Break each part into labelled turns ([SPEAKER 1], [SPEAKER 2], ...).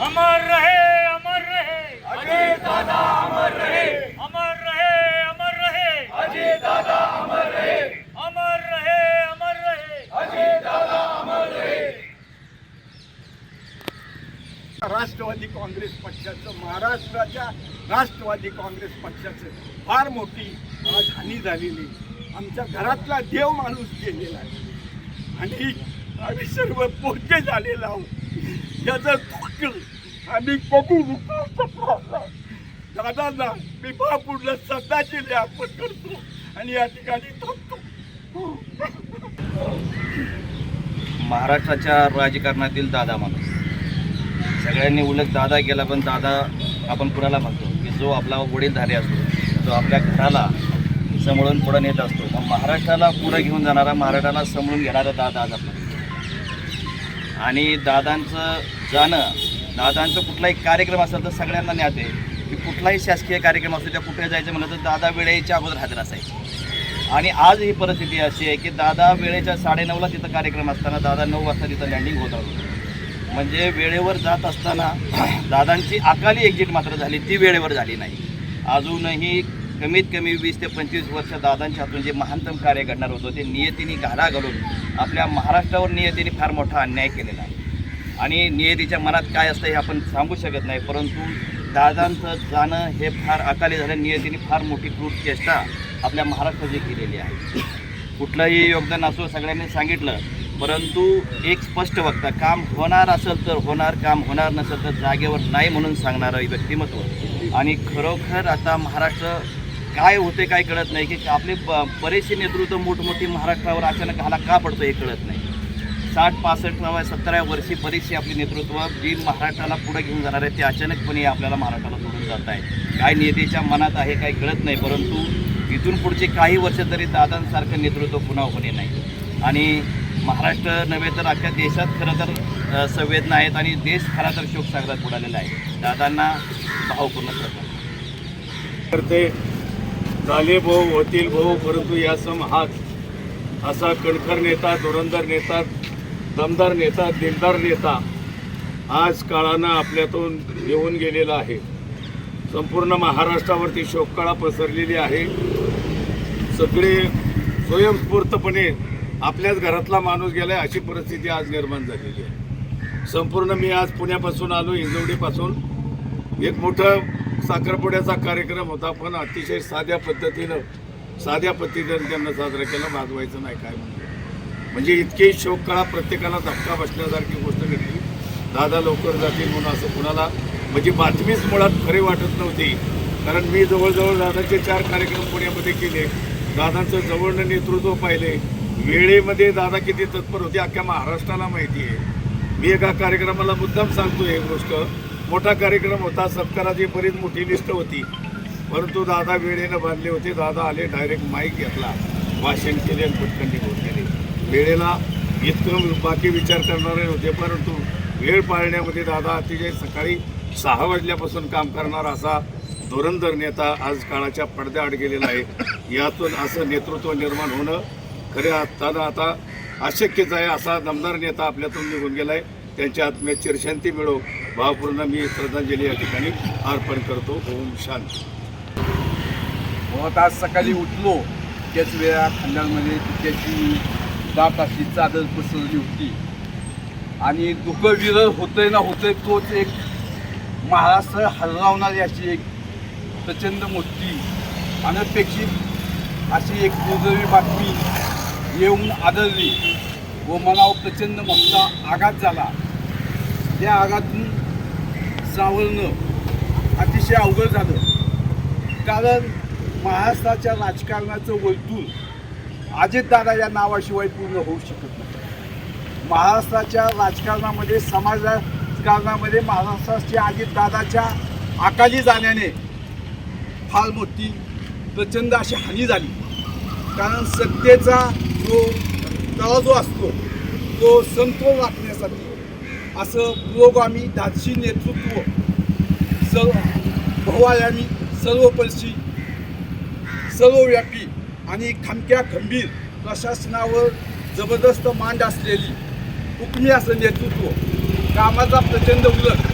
[SPEAKER 1] अमर रहे अमर रहे। अजय दादा अमर रहे। अमर रहे अमर रहे। अजय दादा अमर रहे। अमर रहे अमर रहे। अजय दादा अमर रहे।
[SPEAKER 2] राष्ट्रवादी काँग्रेस पक्षाचं महाराष्ट्राच्या राष्ट्रवादी काँग्रेस पक्षाचं फार मोठी आज हानी झालेली. आमच्या घरातला देव माणूस गेलेला आहे. आणि आम्ही सर्व पोटे झालेलो आहोत. याचं दुःख आम्ही बघू दादांना मी बापूडला श्रद्धांजली आपण करतो आणि या ठिकाणी थांबतो.
[SPEAKER 3] महाराष्ट्राच्या राजकारणातील दादा माणूस. सगळ्यांनी उलट दादा केला पण दादा आपण कुणाला म्हणतो? की जो आपला वडीलधारी असतो जो आपल्या घराला समळून पुढं नेत असतो. मग महाराष्ट्राला पुढं घेऊन जाणारा महाराष्ट्राला समळून घेणारा दादा आज आपला. आणि दादांचं जाणं दादांचं कुठलाही कार्यक्रम असेल तर सगळ्यांना ज्ञात आहे. की कुठलाही शासकीय कार्यक्रम असतो त्या कुठे जायचं म्हणलं तर दादा वेळेच्या अगोदर हजर असायचे. आणि आज ही परिस्थिती अशी आहे की दादा वेळेच्या साडेनऊला तिथं कार्यक्रम असताना दादा नऊ वाजता तिथं लँडिंग होत. होतं म्हणजे वेळेवर जात असताना दादांची अकाली एक्झिट मात्र झाली ती वेळेवर झाली नाही. अजूनही कमीत कमी वीस ते पंचवीस वर्ष दादांच्या हातून जे महानतम कार्य घडणार होतं ते नियतीने घाला घालून आपल्या महाराष्ट्रावर नियतीने फार मोठा अन्याय केलेला आहे. आणि नियतीच्या मनात काय असतं हे आपण सांगू शकत नाही परंतु दादांचं जाणं हे फार अकाली झालं. नियतीने फार मोठी क्रूर चेष्टा आपल्या महाराष्ट्राची केलेली आहे. कुठलंही योगदान असो सगळ्यांनी सांगितलं परंतु एक स्पष्ट वक्ता काम होणार असेल तर होणार काम होणार नसेल तर जागेवर नाही म्हणून सांगणारं व्यक्तिमत्व. आणि खरोखर आता महाराष्ट्र काय होते काय कळत नाही की आपले ब बरेचसे नेतृत्व मोठमोठी महाराष्ट्रावर अचानक घाला का पडतो हे कळत नाही. साठ पासष्ट नव्या सत्तराव्या वर्षी बरीचशी आपली नेतृत्व जी महाराष्ट्राला पुढे घेऊन जाणार आहे ते अचानकपणे आपल्याला महाराष्ट्राला सोडून जात आहे. काय नेत्याच्या मनात आहे काही कळत नाही परंतु इथून पुढचे काही वर्ष तरी दादांसारखं नेतृत्व पुन्हा होणे नाही आणि महाराष्ट्र नव्हे तर अख्ख्या देशात खरं तर संवेदना आहेत आणि देश खरा तर शोकसागरात बुडालेला आहे. दादांना भावपूर्ण करतात
[SPEAKER 2] तर ते झाले भाऊ होतील भाऊ परंतु या सम हात असा कणखर नेता धुरंधर नेता दमदार नेता दिलदार नेता आज काळानं आपल्यातून येऊन गेलेला आहे. संपूर्ण महाराष्ट्रावरती शोककळा पसरलेली आहे. सगळे स्वयंस्फूर्तपणे आपल्याच घरातला माणूस गेलाय अशी परिस्थिती आज निर्माण झालेली आहे. संपूर्ण मी आज पुण्यापासून आलो इंजवडीपासून एक मोठं साखरपुड्याचा कार्यक्रम होता पण अतिशय साध्या पद्धतीनं साध्या पद्धतीनं त्यांना साजरा केला वाजवायचं नाही काय म्हणून म्हणजे इतके शोककळा प्रत्येकाला धक्का बसण्यासारखी गोष्ट घडली. दादा लवकर जातील म्हणून असं कुणाला म्हणजे बातमीच मुळात खरी वाटत नव्हती. कारण मी जवळजवळ दादाचे चार कार्यक्रम पुण्यामध्ये केले. दादांचं जवळनं नेतृत्व पाहिले. वेळेमध्ये दादा किती तत्पर होते अख्ख्या महाराष्ट्राला माहिती आहे. मी एका कार्यक्रमाला मुद्दाम सांगतो एक गोष्ट. मोठा कार्यक्रम होता सत्काराची बरीच मोठी लिस्ट होती. परंतु दादा वेळेनं बांधले होते. दादा आले डायरेक्ट माईक घेतला. भाषण केले आणि पटकन निघून. वेळेला इतकं बाकी विचार करणारे होते परंतु वेळ पाळण्यामध्ये दादा अतिशय सकाळी सहा वाजल्यापासून काम करणारा असा धुरंधर नेता आज काळाच्या पडद्याआड गेलेला आहे. यातून असं नेतृत्व निर्माण होणं खऱ्या अर्थानं आता अशक्यच आहे असा दमदार नेता आपल्यातून निघून गेला आहे त्यांच्या आत्म्यात चिरशांती मिळो. भावपूर्ण मी श्रद्धांजली या ठिकाणी अर्पण करतो. ओम शांती.
[SPEAKER 4] मग आज सकाळी उठलो त्याच वेळा खंडांमध्ये त्याची दात अशी चादर पसरली होती. आणि दुःख विरळ होतंय ना होतंय तोच एक महाराष्ट्र हलवणारी अशी एक प्रचंड मोठी अनपेक्षित अशी एक दुर्दैवी बातमी येऊन आदळली व मनावर प्रचंड मोठा आघात झाला. त्या आघातून सावरणं अतिशय अवघड झालं. कारण महाराष्ट्राच्या राजकारणाचं वर्तुळ अजितदादा या नावाशिवाय पूर्ण होऊ शकत नाही. महाराष्ट्राच्या राजकारणामध्ये समाज राजकारणामध्ये महाराष्ट्राच्या अजितदादाच्या अकाली जाण्याने फार मोठी प्रचंड अशी हानी झाली. कारण सत्तेचा जो तळा असतो तो समतोल राखण्यासाठी असं पुरोगामी दादशी नेतृत्व सर्व भवायामी सर्वपरशी सर्वव्यापी आणि खमक्या खंबीर प्रशासनावर जबरदस्त मांड असलेली हुकमी असं नेतृत्व कामाचा प्रचंड उलट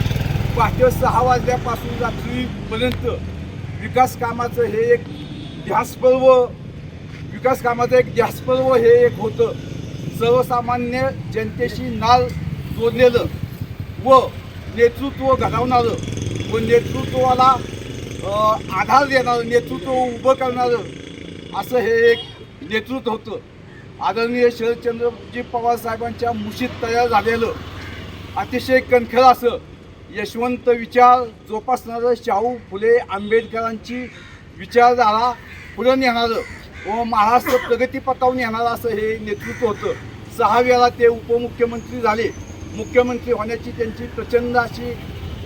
[SPEAKER 4] पहाटे सहा वाजल्यापासून रात्रीपर्यंत विकास कामाचं हे एक ध्यासपर्व विकास कामाचं एक ध्यासपर्व हे एक होतं. सर्वसामान्य जनतेशी नाल जोडलेलं व नेतृत्व घडवणारं व नेतृत्वाला आधार देणारं नेतृत्व उभं करणारं असं हे एक नेतृत्व होतं. आदरणीय शरदचंद्रजी पवार साहेबांच्या मुशीत तयार झालेलं अतिशय कणखर असं यशवंत विचार जोपासणारं शाहू फुले आंबेडकरांची विचारधारा पुढं नेणारं व महाराष्ट्र प्रगतीपथावर येणारं असं हे नेतृत्व होतं. सहा वेळा ते उपमुख्यमंत्री झाले. मुख्यमंत्री होण्याची त्यांची प्रचंड अशी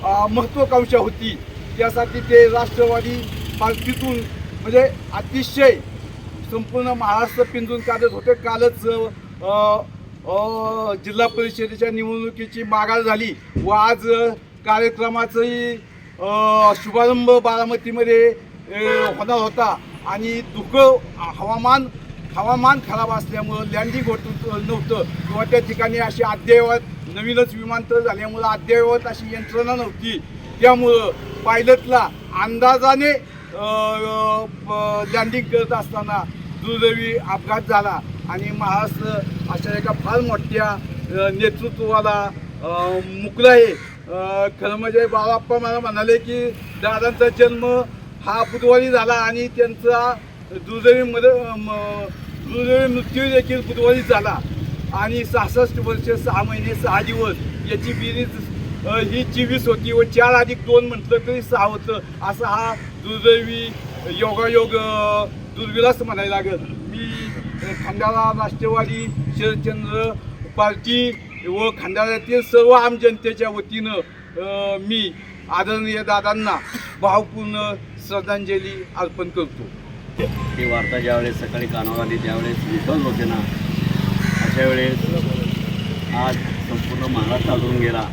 [SPEAKER 4] महत्त्वाकांक्षा होती. त्यासाठी ते राष्ट्रवादी पार्टीतून म्हणजे अतिशय संपूर्ण महाराष्ट्र पिंजून काढत होते. कालच जिल्हा परिषदेच्या निवडणुकीची माघार झाली व आज कार्यक्रमाचाही शुभारंभ बारामतीमध्ये होणार होता. आणि धुकं हवामान हवामान खराब असल्यामुळं लँडिंग होत नव्हतं किंवा त्या ठिकाणी अशी अद्ययावत नवीनच विमानतळ झाल्यामुळं अद्ययावत अशी यंत्रणा नव्हती. त्यामुळं पायलटला अंदाजाने लँडिंग करत असताना दुर्दैवी अपघात झाला आणि महाराष्ट्र अशा एका फार मोठ्या नेतृत्वाला मुकलं आहे. खरं म्हणजे बाबाप्पा मला म्हणाले की दादांचा जन्म हा बुधवारी झाला आणि त्यांचा दुर्दैवी मद म- दुर्दैवी मृत्यू देखील बुधवारी झाला. आणि सहासष्ट वर्ष सहा महिने सहा दिवस याची बिरीज ही चोवीस होती व चार अधिक दोन म्हटलं तरी सहा होतं. असा हा दुर्दैवी योगायोग दुर्विलास म्हणायला लागेल. मी खांद्याला खंडाळा राष्ट्रवादी शरदचंद्र पार्टी व खंडाळ्यातील सर्व आम जनतेच्या वतीनं मी आदरणीय दादांना भावपूर्ण श्रद्धांजली अर्पण करतो.
[SPEAKER 5] ही वार्ता ज्यावेळेस सकाळी कानावर आली त्यावेळेस विश्वास होते ना. अशा वेळेस आज संपूर्ण महाराष्ट्र आढळून गेला.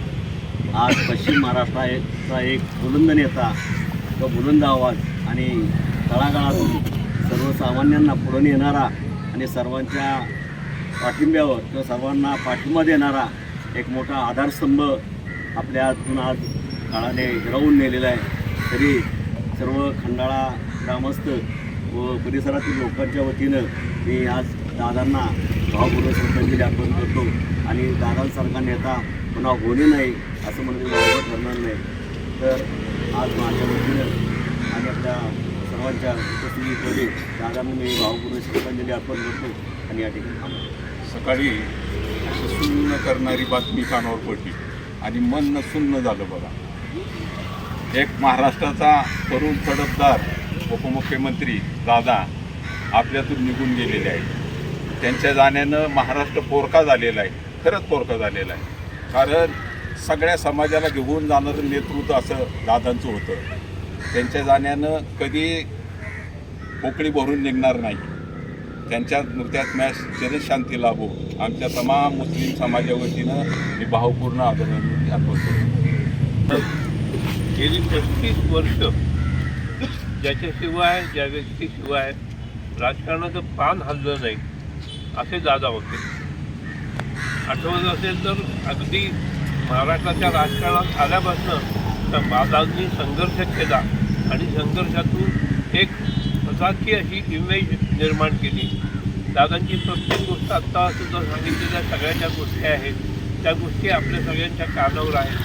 [SPEAKER 5] आज पश्चिम महाराष्ट्राचा एक बुलंद नेता तो बुलंद आवाज आणि तळागाळातून सर्वसामान्यांना पुढून येणारा आणि सर्वांच्या पाठिंब्यावर किंवा सर्वांना पाठिंबा देणारा एक मोठा आधारस्तंभ आपल्या हातून आज काळाने हिरावून नेलेला आहे. तरी सर्व खंडाळा ग्रामस्थ व परिसरातील लोकांच्या वतीनं मी आज दादांना भावपूर्वक श्रद्धांजली अर्पण करतो आणि दादांसारखा नेता पुन्हा होणे नाही असं म्हणजे ठरणार नाही. तर आज माझ्या वतीनं आणि आपल्या सर्वांच्या उपस्थितीमध्ये दादांना मी भावपूर्वक श्रद्धांजली अर्पण करतो आणि या ठिकाणी थांबतो
[SPEAKER 6] सकाळी सुन्न करणारी बातमी कानावर पडली. आणि मन न सुन्न झालं बघा. एक महाराष्ट्राचा तरुण तडफदार उपमुख्यमंत्री दादा आपल्यातून निघून गेलेले आहेत. त्यांच्या जाण्यानं महाराष्ट्र पोरका झालेला आहे. खरंच पोरका झालेला आहे. कारण सगळ्या समाजाला घेऊन जाणारं नेतृत्व असं दादांचं होतं. त्यांच्या जाण्यानं कधी पोकळी भरून निघणार नाही. त्यांच्या नृत्यात्म्यास जनशांती लाभो. आमच्या तमाम मुस्लिम समाजा वतीनं मी भावपूर्ण आदरांजली अर्पण
[SPEAKER 7] गेली पस्तीस वर्ष ज्याच्याशिवाय ज्या व्यक्तीशिवाय राजकारणाचं पान हललं नाही असे दादा होते. आठवत असेल तर अगदी महाराष्ट्राच्या राजकारणात आल्यापासून तर दादांनी संघर्ष केला आणि संघर्षातून एक स्वतःची अशी इमेज निर्माण केली. दादांची प्रत्येक गोष्ट आत्ता सुद्धा सांगितलेल्या सगळ्या ज्या गोष्टी आहेत. त्या गोष्टी आपल्या सगळ्यांच्या कानावर आहेत.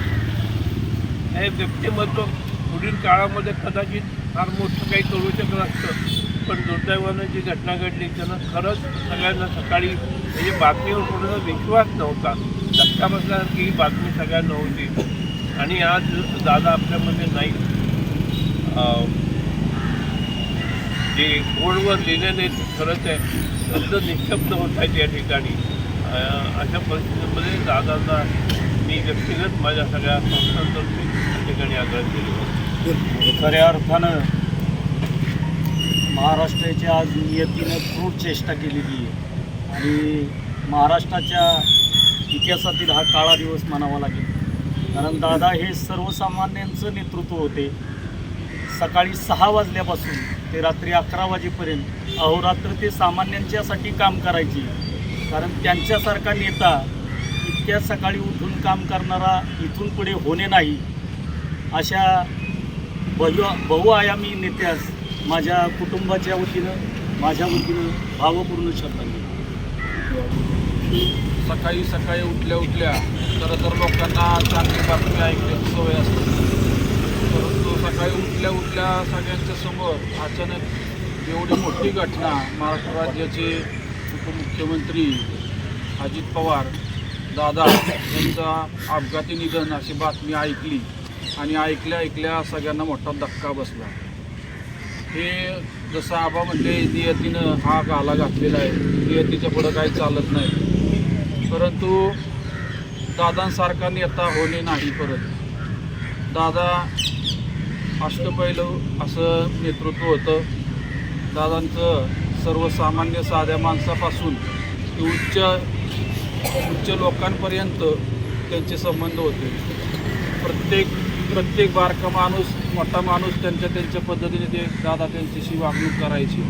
[SPEAKER 7] हे व्यक्तिमत्व पुढील काळामध्ये कदाचित फार मोठं काही करू शकत असतं. पण दुर्दैवानं जी घटना घडली त्यानं खरंच सगळ्यांना सकाळी म्हणजे बातमीवर कोणाचा विश्वास नव्हता. धक्का बसल्यासारखी ही बातमी सगळ्यांना होती. आणि आज दादा आपल्यामध्ये नाही जे बोर्डवर लिहिलेले ते खरंच आहे शब्द निशब्द होत आहेत या ठिकाणी. अशा परिस्थितीमध्ये दादांना मी व्यक्तिगत माझ्या सगळ्या संस्थांतर्फे या ठिकाणी आग्रह वाहतो.
[SPEAKER 8] खऱ्या अर्थानं महाराष्ट्राची आज नियतीनं क्रूर चेष्टा केलेली आहे. आणि महाराष्ट्राच्या इतिहासातील हा काळा दिवस म्हणावा लागेल. कारण दादा हे सर्वसामान्यांचं नेतृत्व होते. सकाळी सहा वाजल्यापासून ते रात्री अकरा वाजेपर्यंत अहोरात्र ते सामान्यांच्यासाठी काम करायचे. कारण त्यांच्यासारखा नेता इतक्या सकाळी उठून काम करणारा इथून पुढे होणे नाही. अशा बहु बहुआयामी नेत्यास माझ्या कुटुंबाच्या वतीनं माझ्या वतीनं भावपूर्ण श्रद्धांजली.
[SPEAKER 9] सकाळी सकाळी उठल्या उठल्या खरं तर लोकांना चांगली बातमी ऐकण्याची सवय असते. परंतु सकाळी उठल्या उठल्या सगळ्यांच्या समोर अचानक एवढी मोठी घटना महाराष्ट्र राज्याचे उपमुख्यमंत्री अजित पवार दादा यांचा अपघाती निधन अशी बातमी ऐकली आणि ऐकल्या ऐकल्या सगळ्यांना मोठा धक्का बसला. हे जसं आबा म्हणले नियतीनं हा गाला घातलेला आहे. नियतीच्या पुढं काही चालत नाही. परंतु दादांसारखा नेता होणे नाही परत. दादा अष्टपैलू असं नेतृत्व होतं. दादांचं सर्वसामान्य साध्या माणसापासून ते उच्च उच्च लोकांपर्यंत त्यांचे संबंध होते. प्रत्येक प्रत्येक बारका माणूस मोठा माणूस त्यांच्या त्यांच्या पद्धतीने ते दादा त्यांच्याशी वागणूक करायची.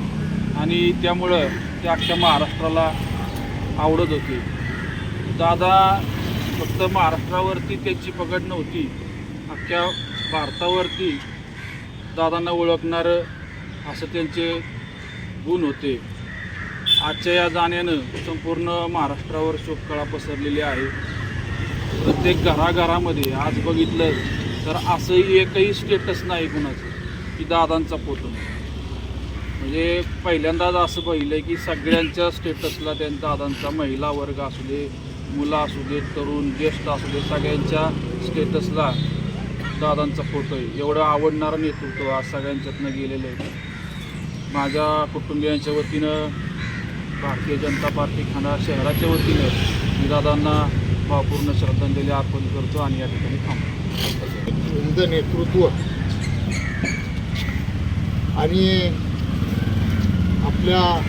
[SPEAKER 9] आणि त्यामुळं ते अख्ख्या महाराष्ट्राला आवडत होते. दादा फक्त महाराष्ट्रावरती त्यांची पकड नव्हती. अख्ख्या भारतावरती दादांना ओळखणारं असं त्यांचे गुण होते. आजच्या या जाण्यानं संपूर्ण महाराष्ट्रावर शोककळा पसरलेली आहे. प्रत्येक घराघरामध्ये आज बघितलं तर असंही एकही स्टेटस नाही कुणाचं की दादांचा फोटो. नाही म्हणजे पहिल्यांदाच असं पाहिलं की सगळ्यांच्या स्टेटसला त्यांचा दादांचा महिला वर्ग असू दे मुलं असू देत तरुण ज्येष्ठ असू देत सगळ्यांच्या स्टेटसला दादांचा फोटो आहे. एवढं आवडणारं नेतृत्व आज सगळ्यांच्यातनं गेलेलं आहे. माझ्या कुटुंबियांच्या वतीनं भारतीय जनता पार्टी खाना शहराच्या वतीनं मी दादांना भावपूर्ण श्रद्धांजली अर्पण करतो आणि या ठिकाणी थांबतो.
[SPEAKER 10] उमद नेतृत्व. आणि आपल्या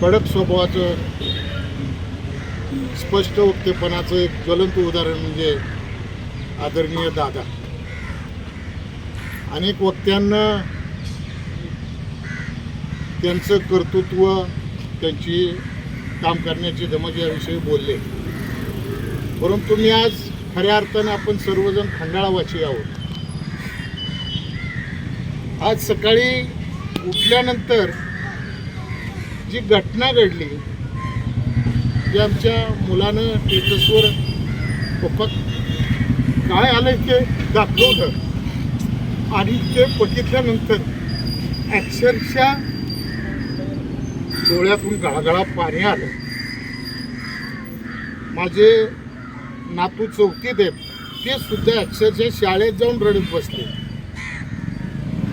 [SPEAKER 10] कडक स्वभावाचं स्पष्ट वक्तेपणाचं एक ज्वलंत उदाहरण म्हणजे आदरणीय दादा. अनेक वक्त्यांना त्यांचं कर्तृत्व त्यांची काम करण्याची धमक याविषयी बोलले. परंतु मी आज खऱ्या अर्थाने आपण सर्वजण खंडाळावासी आहोत. आज सकाळी उठल्यानंतर जी घटना घडली जे आमच्या मुलानं टेटसवर पप्पा काय आलंय ते दाखवलं आणि ते बघितल्यानंतर अक्षरशः डोळ्यातून गळागळा पाणी आलं. माझे नातू चौकीत आहेत ते सुद्धा अक्षरशः शाळेत जाऊन रडत बसले.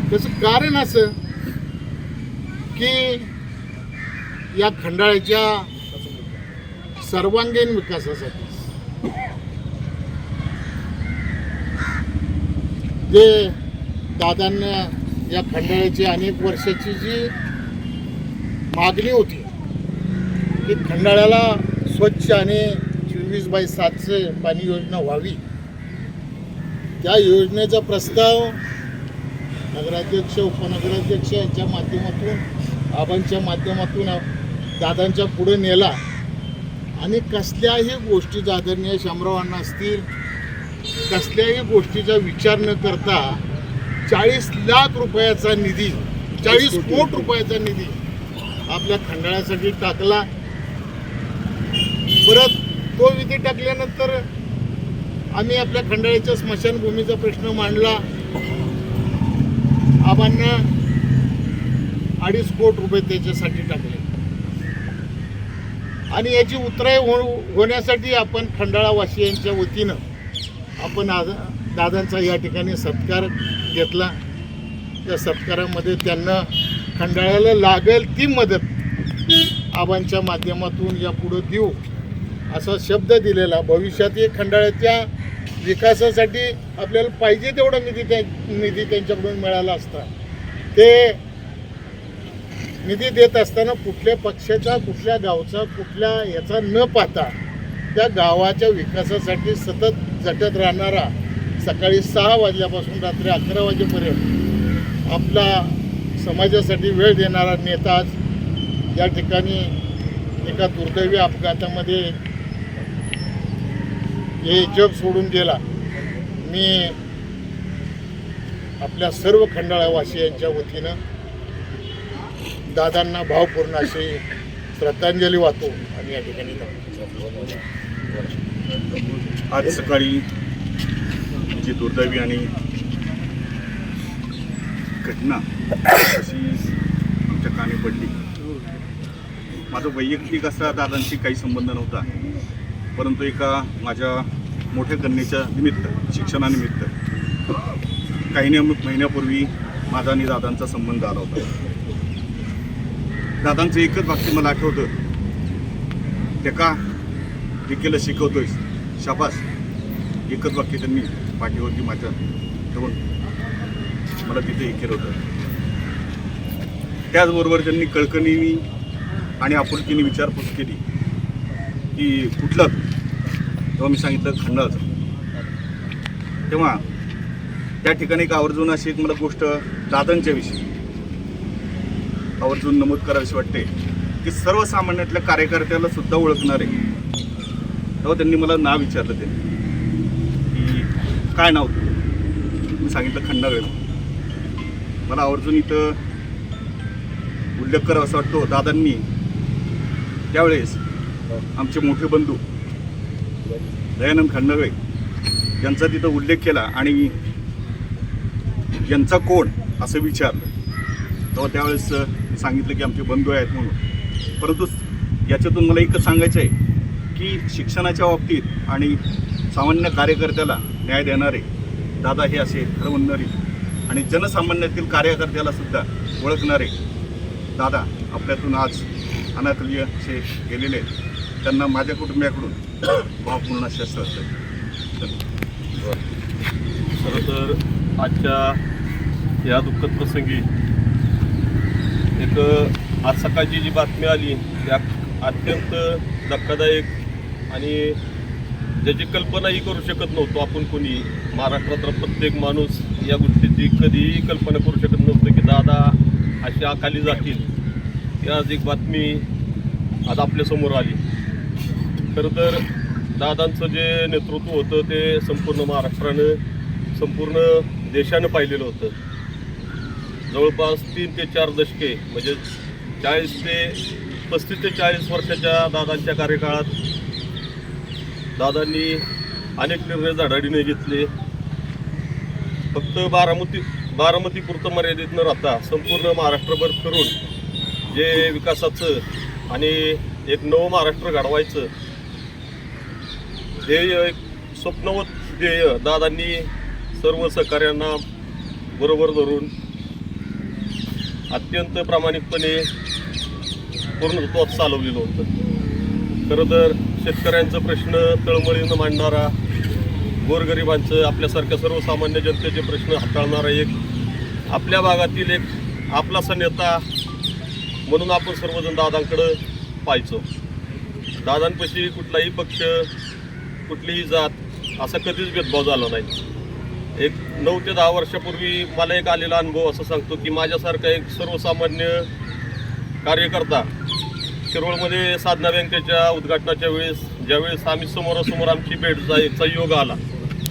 [SPEAKER 10] त्याचं कारण असं की या खंडाळ्याच्या सर्वांगीण विकासासाठी. जे दादांना या खंडाळ्याची अनेक वर्षाची जी मागणी होती की खंडाळ्याला स्वच्छ आणि चोवीस बाय सातशे पाणी योजना व्हावी. त्या योजनेचा प्रस्ताव नगराध्यक्ष उपनगराध्यक्ष यांच्या माध्यमातून आबांच्या माध्यमातून दादांच्या पुढे नेला. आणि कसल्याही गोष्टी आदरणीय शामरावांना असतील कसल्याही गोष्टीचा विचार न करता चाळीस लाख रुपयाचा निधी चाळीस कोट रुपयाचा निधी आपल्या खंडाळ्यासाठी टाकला. परत तो विधी टाकल्यानंतर आम्ही आपल्या खंडाळ्याच्या स्मशानभूमीचा प्रश्न मांडला. आबांना अडीच कोट रुपये त्याच्यासाठी टाकले. आणि याची उतराई हो होण्यासाठी आपण खंडाळावासियांच्या वतीनं आपण आज दादांचा या ठिकाणी सत्कार घेतला. त्या सत्कारामध्ये त्यांना खंडाळ्याला लागेल ती मदत आबांच्या माध्यमातून या पुढं देऊ असा शब्द दिलेला. भविष्यातही खंडाळ्याच्या विकासासाठी आपल्याला पाहिजे तेवढा निधी त्या निधी त्यांच्याकडून मिळाला असता. ते निधी देत असताना कुठल्या पक्षाचा कुठल्या गावचा कुठल्या याचा न पाहता त्या गावाच्या विकासासाठी सतत झटत राहणारा सकाळी सहा वाजल्यापासून रात्री अकरा वाजेपर्यंत आपला समाजासाठी वेळ देणारा नेता आज या ठिकाणी एका दुर्दैवी अपघातामध्ये हे जग सोडून गेला. मी आपल्या सर्व खंडाळावासियांच्या वतीनं दादांना भावपूर्ण अशी श्रद्धांजली वाहतो आणि या ठिकाणी
[SPEAKER 11] आज सकाळी जी दुर्दैवी आणि घटना अशी आमच्या कानी पडली. माझं वैयक्तिक असा दादांशी काही संबंध नव्हता. परंतु एका माझ्या मोठ्या कन्येच्या निमित्त शिक्षणानिमित्त काही महिन्यापूर्वी माझा आणि दादांचा संबंध आला होता. दादांचं एकच वाक्य मला आठवतं. ते का हे केलं शिकवतोय शाबास. एकच वाक्य त्यांनी पाठीवरती माझ्या ठेवून मला तिथे हे केलं होतं. त्याचबरोबर त्यांनी कळकणीनी आणि आपुलकीने विचारपूस केली की कुठलं? तेव्हा मी सांगितलं खंडाचं तेव्हा त्या ठिकाणी एक आवर्जून अशी एक मला गोष्ट दादांच्या विषयी आवर्जून नमूद करावीशी वाटते की सर्वसामान्यातल्या कार्यकर्त्याला सुद्धा ओळखणारे. तेव्हा त्यांनी मला नाव विचारलं त्यांनी की काय नाव तुझं? मी सांगितलं खंडागळे. मला आवर्जून इथं उल्लेख करावा असं वाटतो दादांनी. त्यावेळेस आमचे मोठे बंधू दयानंद खंडागळे यांचा तिथं उल्लेख केला आणि यांचा कोण असं विचारलं. तेव्हा त्यावेळेस सांगितलं की आमचे बंधू आहेत म्हणून. परंतु याच्यातून मला एकच सांगायचं आहे की शिक्षणाच्या बाबतीत आणि सामान्य कार्यकर्त्याला न्याय देणारे दादा हे असे ठरवणारे आणि जनसामान्यातील कार्यकर्त्याला सुद्धा ओळखणारे दादा आपल्यातून आज अनाथलीय असे गेलेले आहेत. त्यांना माझ्या कुटुंबियाकडून भावपूर्ण शस्त्र असतं.
[SPEAKER 12] खरं तर आजच्या या दुःखद प्रसंगी एक आज सकाळची जी बातमी आली त्या अत्यंत धक्कादायक आणि ज्याची कल्पनाही करू शकत नव्हतो आपण कोणी. महाराष्ट्रातला प्रत्येक माणूस या गोष्टीची कधीही कल्पना करू शकत नव्हतं की दादा अशा खाली जातील. ही आज एक बातमी आज आपल्यासमोर आली. खरं तर दादांचं जे नेतृत्व होतं ते संपूर्ण महाराष्ट्रानं संपूर्ण देशानं पाहिलेलं होतं. जवळपास तीन ते चार दशके म्हणजे चाळीस ते पस्तीस ते चाळीस वर्षाच्या दादांच्या कार्यकाळात दादांनी अनेक निर्णय झाडाडीने घेतले. फक्त बारामती बारामतीपुरतं मर्यादित न राहता संपूर्ण महाराष्ट्रभर फिरून जे विकासाचं आणि एक नवं महाराष्ट्र घडवायचं ध्येय एक स्वप्नवत ध्येय दादांनी सर्व सहकार्यांना बरोबर धरून अत्यंत प्रामाणिकपणे पूर्णत्वात चालवलेलं होतं. खरं तर शेतकऱ्यांचं प्रश्न तळमळीनं मांडणारा गोरगरिबांचं आपल्यासारख्या सर्वसामान्य जनतेचे प्रश्न हाताळणारा एक आपल्या भागातील एक आपलासा नेता म्हणून आपण सर्वजण दादांकडं पाहायचो. दादांपाशी कुठलाही पक्ष कुठलीही जात असा कधीच भेदभाव झाला नाही. एक नऊ ते दहा वर्षापूर्वी मला एक आलेला अनुभव असं सांगतो की माझ्यासारखा एक सर्वसामान्य कार्यकर्ता शिरोळमध्ये साधना बँकेच्या उद्घाटनाच्या वेळेस ज्यावेळेस आम्ही समोरासमोर आमची भेट जायचा योग आला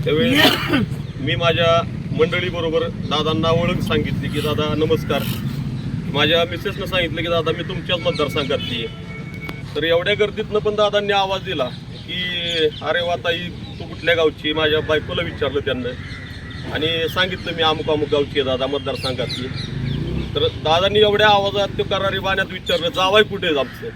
[SPEAKER 12] त्यावेळेस मी माझ्या मंडळीबरोबर दादांना ओळख सांगितली की दादा नमस्कार. माझ्या मिसेसनं सांगितलं की दादा मी तुमच्याच मतदारसंघातली आहे. तर एवढ्या गर्दीतनं पण दादांनी आवाज दिला की अरे वा ताई तू कुठल्या गावची? माझ्या बायकोला विचारलं त्यांना. आणि सांगितलं मी अमुक अमुक गावची आहे दादा मतदारसंघातली तर दादांनी एवढ्या आवाजात ते करारी बाण्यात विचारलं जावाय कुठे आमचं?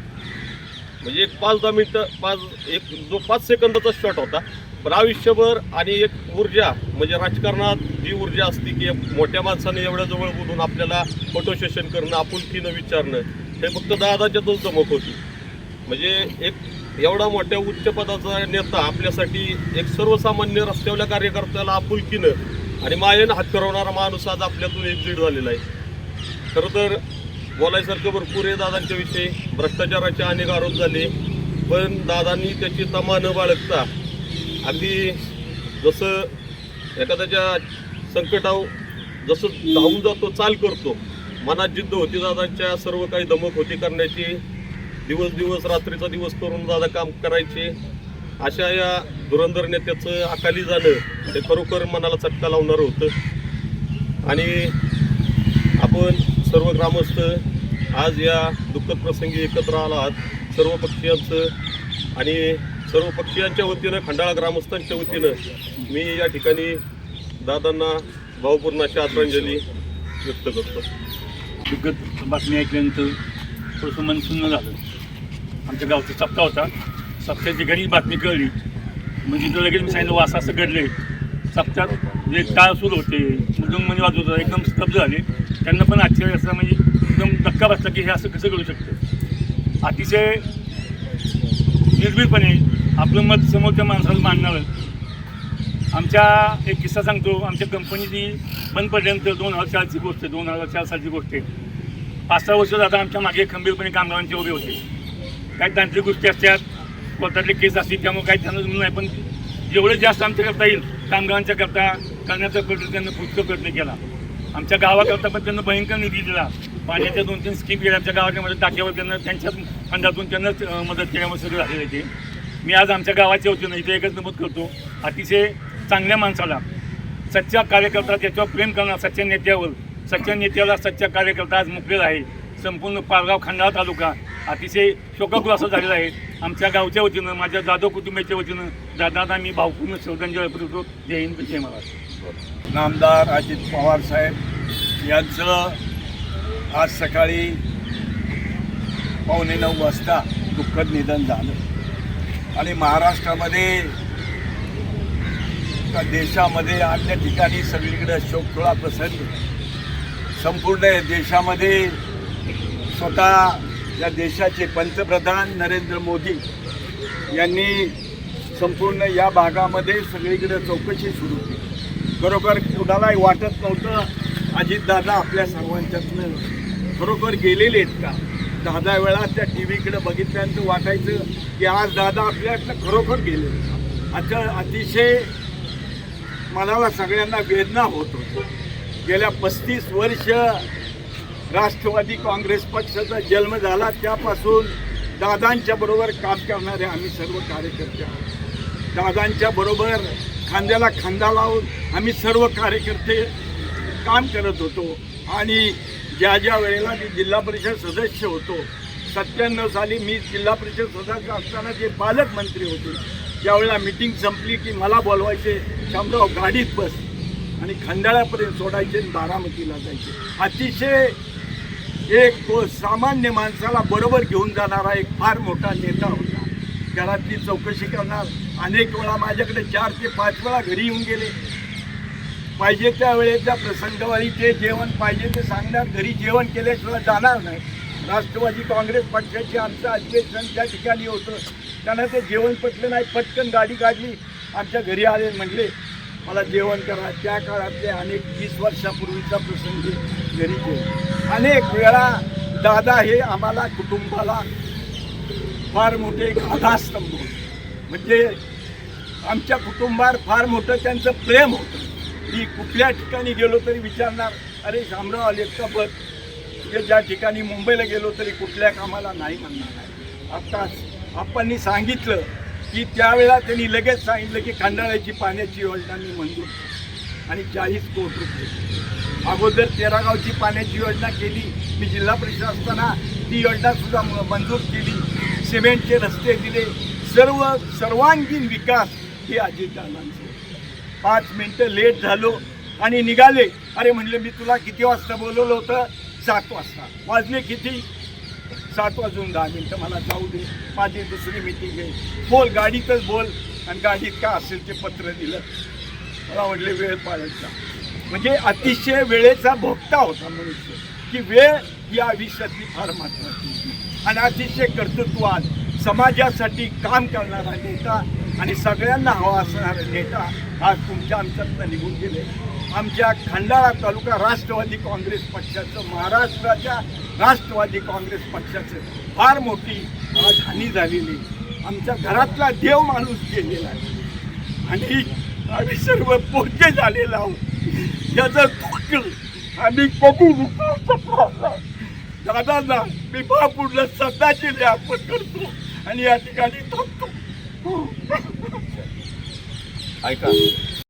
[SPEAKER 12] म्हणजे एक पाच दहा मिनटं पाच एक जो पाच सेकंदाचा शॉट होता. पण आयुष्यभर आणि एक ऊर्जा म्हणजे राजकारणात जी ऊर्जा असते की मोठ्या माणसाने एवढ्या जवळ बोलून आपल्याला फोटो सेशन करणं आपुलकीनं विचारणं हे फक्त दादाच्यातच जमक होती. म्हणजे एक एवढा मोठ्या उच्च पदाचा नेता आपल्यासाठी एक सर्वसामान्य रस्त्यावल्या कार्यकर्त्याला आपुलकीनं आणि मायेनं हात करवणारा माणूस आज आपल्यातून एक्झिट झालेला आहे. खरं तर बोलायसारखं भरपूर आहे दादांच्या विषयी. भ्रष्टाचाराचे अनेक आरोप झाले. पण दादांनी त्याची तमा न बाळगता अगदी जसं एखाद्याच्या संकटाव जसं धावून जातो चाल करतो. मनात जिद्द होती दादांच्या सर्व काही दमक होती करण्याची. दिवस दिवस रात्रीचा दिवस करून दादा काम करायचे. अशा या धुरंधर नेत्याचं अकाली जाणं हे खरोखर मनाला चटका लावणारं होतं. आणि आपण सर्व ग्रामस्थ आज या दुःखद प्रसंगी एकत्र आला आहात. सर्व पक्षीयांचं आणि सर्व पक्षीयांच्या वतीनं खंडाळा ग्रामस्थांच्या वतीनं मी या ठिकाणी दादांना भावपूर्ण अशी आदरांजली व्यक्त करतो.
[SPEAKER 1] दुःखद बातमी ऐकल्यानंतर थोडंसं मन सुन्न झालं. आमच्या गावचा चपका होता. सप्त्याची घरी बातमी कळली. म्हणजे तिथं लगेच मी सांगितलं वासा असं घडले सप्त्यात जे टाळ सुरू होते मधून म्हणजे वाजवत होता एकदम स्तब्ध झाले. त्यांना पण आश्चर्य असं म्हणजे एकदम धक्का बसला की हे असं कसं करू शकतं? अतिशय निर्भीडपणे आपलं मत समोरच्या माणसाला मांडणार. आमच्या एक किस्सा सांगतो. आमच्या कंपनीची बंद पडल्यानंतर दोन हजार चारची गोष्ट आहे दोन हजार चार सालची गोष्ट आहे. पाच सहा वर्ष आता आमच्या मागे खंबीरपणे कामगारांचे उभे होते. काही तांत्रिक गोष्टी असतात कोर्टातले केस असतील त्यामुळे काही त्यांना जमलं नाही. पण जेवढे जास्त आमच्या करता येईल कामगारांच्या करता करण्याचा प्रयत्न त्यांना पुष्कळ प्रयत्न केला. आमच्या गावाकरता पण त्यांना भयंकर निधी दिला. पाण्याच्या दोन तीन स्कीम केल्या. आमच्या गावाच्या मध्ये टाक्यावर त्यांना त्यांच्याच फंडातून त्यांनाच मदत केल्यामुळे सगळं झालेलं आहे ते. मी आज आमच्या गावाच्या वतीनं इथे एकच नमूद करतो. अतिशय चांगल्या माणसाला सच्चा कार्यकर्ता त्याच्यावर प्रेम करणार सच्च्या नेत्यावर सच्च्या नेत्याला सच्चा कार्यकर्ता आज मुकलेला आहे. संपूर्ण पारगाव खंडाळा तालुका अतिशय शोकाकुल असं झालेलं आहे. आमच्या गावच्या वतीनं माझ्या जाधव कुटुंबाच्या वतीनं दादांना मी भावपूर्ण श्रद्धांजली अर्पण करतो. जय हिंद जय महाराज
[SPEAKER 4] नामदार अजित पवार साहेब यांचं आज सकाळी पावणे नऊ वाजता दुःखद निधन झालं. आणि महाराष्ट्रामध्ये देशामध्ये अन्य ठिकाणी सगळीकडे शोकखोळा पसरली संपूर्ण देशामध्ये स्वतः या देशाचे पंतप्रधान नरेंद्र मोदी यांनी संपूर्ण या भागामध्ये सगळीकडे चौकशी सुरू केली. खरोखर कुणालाही वाटत नव्हतं अजितदादा आपल्या सर्वांच्यातनं खरोखर गेलेले आहेत का? दहा दहा वेळा त्या टी व्हीकडे बघितल्यानंतर वाटायचं की आज दादा आपल्यातनं खरोखर गेले आता अतिशय मनाला सगळ्यांना वेदना होत होती. गेल्या पस्तीस वर्ष राष्ट्रवादी काँग्रेस पक्षाचा जन्म झाला त्यापासून दादांच्या बरोबर काम करणारे आम्ही सर्व कार्यकर्ते आहोत. दादांच्या बरोबर खांद्याला खांदा लावून आम्ही सर्व कार्यकर्ते काम करत होतो. आणि ज्या ज्या वेळेला मी जिल्हा परिषद सदस्य होतो सत्त्याण्णव साली मी जिल्हा परिषद सदस्य असताना जे पालकमंत्री होते ज्यावेळेला मिटिंग संपली की मला बोलवायचे शामराव गाडीत बस आणि खंडाळ्यापर्यंत सोडायचे आणि बारामतीला जायचे. अतिशय एक तो सामान्य माणसाला बरोबर घेऊन जाणारा एक फार मोठा नेता होता. घरातली चौकशी करणार. अनेक वेळा माझ्याकडे चार ते पाच वेळा घरी येऊन गेले. पाहिजे त्या वेळेच्या प्रसंगवारी ते जेवण पाहिजे ते सांगणार. घरी जेवण केल्याशिवाय जाणार नाही. राष्ट्रवादी काँग्रेस पक्षाचे आमचं अधिवेशन त्या ठिकाणी होतं. त्यांना ते जेवण पटलं नाही. पटकन गाडी काढली. आमच्या घरी आले म्हणले मला जेवण करा. त्या काळातले अनेक वीस वर्षापूर्वीचा प्रसंग घरी जेवण अनेक वेळा दादा हे आम्हाला कुटुंबाला फार मोठे एक आधारस्तंभ होते. म्हणजे आमच्या कुटुंबावर फार मोठं त्यांचं प्रेम होतं. मी कुठल्या ठिकाणी गेलो तरी विचारणार अरे शामराव आले का बघ? म्हणजे ज्या ठिकाणी मुंबईला गेलो तरी कुठल्या कामाला नाही म्हणणार नाही आत्ताच आपणनी सांगितलं की त्यावेळेला त्यांनी लगेच सांगितलं की खंडाळ्याची पाण्याची योजना मी मंजूर केली. आणि चाळीस कोटी रुपये. अगोदर तेरागावची पाण्याची योजना केली. मी जिल्हा परिषद असताना ती योजना सुद्धा म- मंजूर केली. सिमेंटचे रस्ते दिले. सर्व सर्वांगीण विकास हे अजितदादांचे पाच मिनटं लेट झालो आणि निघाले. अरे म्हणले मी तुला किती वाजता बोलवलं होतं? सात वाजता. वाजले किती? सात वाजून दहा मिनटं मला जाऊ दे. माझी दुसरी मिटिंग आहे. बोल गाडीतच बोल. आणि गाडीत काय असेल ते पत्र दिलं. मला म्हटले वेळ पाळायचा. म्हणजे अतिशय वेळेचा भोगता होता मनुष्य. की वेळ ही आयुष्यातली फार महत्वाची आणि अतिशय कर्तृत्वात समाजासाठी काम करणारा नेता आणि सगळ्यांना हवा असणारा नेता आज तुमच्या आमच्यातनं निघून गेले. आमच्या खंडाळा तालुका राष्ट्रवादी काँग्रेस पक्षाचं महाराष्ट्राच्या राष्ट्रवादी काँग्रेस पक्षाचं फार मोठी आज हानी झालेली. आमच्या घरातला देव माणूस गेलेला आहे. आणि आम्ही सर्व पोटे झालेलो आहोत. याचं दुःख आम्ही बघू दादांना मी महापूर्ण श्रद्धांजली आपण करतो आणि या ठिकाणी थांबतो.
[SPEAKER 12] ऐका.